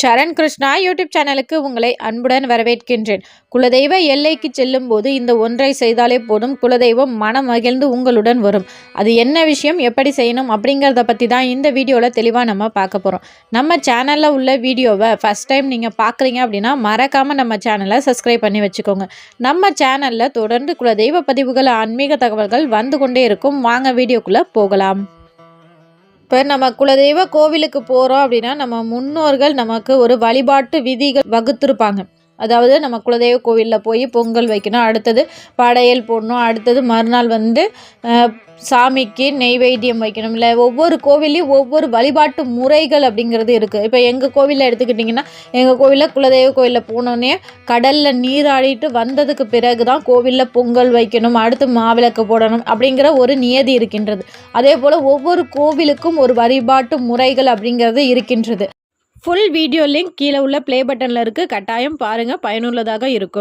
சரண் Krishna YouTube சேனலுக்கு உங்களை அன்புடன் வரவேற்கின்றேன். குலதெய்வ எல்லைக்கு செல்லும் போது இந்த ஒன்றை செய்தாலே போதும். குலதெய்வம் மனம் மகிழ்ந்து உங்களுடன் வரும். அது என்ன விஷயம்? எப்படி செய்யணும்? அப்படிங்கிறத பற்றி தான் இந்த வீடியோவில் தெளிவாக நம்ம பார்க்க போகிறோம் நம்ம சேனலில் உள்ள வீடியோவை ஃபஸ்ட் டைம் நீங்கள் பார்க்குறீங்க அப்படின்னா மறக்காமல் நம்ம சேனலை சப்ஸ்கிரைப் பண்ணி வச்சுக்கோங்க. நம்ம சேனலில் தொடர்ந்து குலதெய்வ பதிவுகள் ஆன்மீக தகவல்கள் வந்து கொண்டே இருக்கும். வாங்க வீடியோக்குள்ளே போகலாம். இப்போ நம்ம குலதெய்வ கோவிலுக்கு போகிறோம் அப்படின்னா நம்ம முன்னோர்கள் நமக்கு ஒரு வழிபாட்டு விதிகள் வகுத்திருப்பாங்க. அதாவது நம்ம குலதெய்வ கோவிலில் போய் பொங்கல் வைக்கணும். அடுத்தது படையல் போடணும். அடுத்தது மறுநாள் வந்து சாமிக்கு நெய்வேத்தியம் வைக்கணும். இல்லை ஒவ்வொரு கோவிலையும் ஒவ்வொரு வழிபாட்டு முறைகள் அப்படிங்கிறது இருக்குது இப்போ எங்கள் கோவிலில் எடுத்துக்கிட்டிங்கன்னா எங்கள் கோவிலில் குலதெய்வ கோவிலில் போனோடனே கடலில் நீராடிட்டு வந்ததுக்கு பிறகு தான் கோவிலில் பொங்கல் வைக்கணும். அடுத்து மாவிளக்கு போடணும் அப்படிங்கிற ஒரு நியதி இருக்கின்றது. அதே போல் ஒவ்வொரு கோவிலுக்கும் ஒரு வழிபாட்டு முறைகள் அப்படிங்கிறது இருக்கின்றது. ஃபுல் வீடியோ லிங்க் கீழே உள்ள ப்ளே பட்டனில் இருக்குது கட்டாயம் பாருங்கள் பயனுள்ளதாக இருக்கும்.